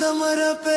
ಚಂದಮರ pay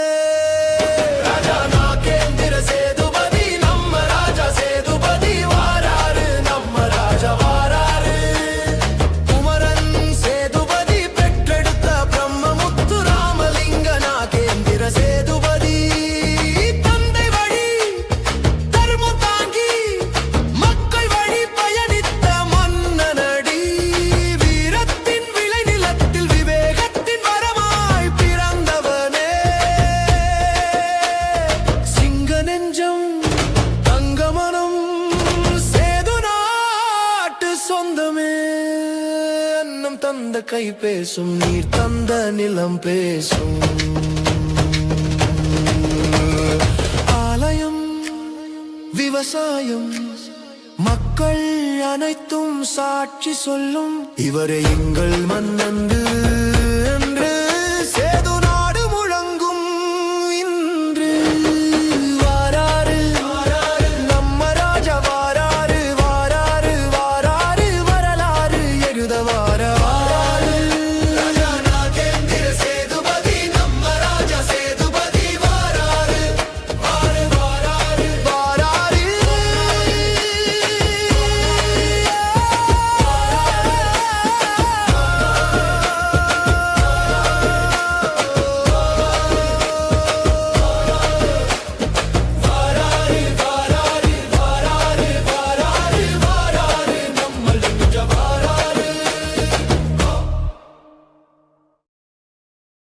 தந்த கை பேசும் நீர் தந்த நிலம் பேசும். ஆலயம் விவசாயம் மக்கள் அனைத்தும் சாட்சி சொல்லும். இவரை எங்கள் மன்னந்து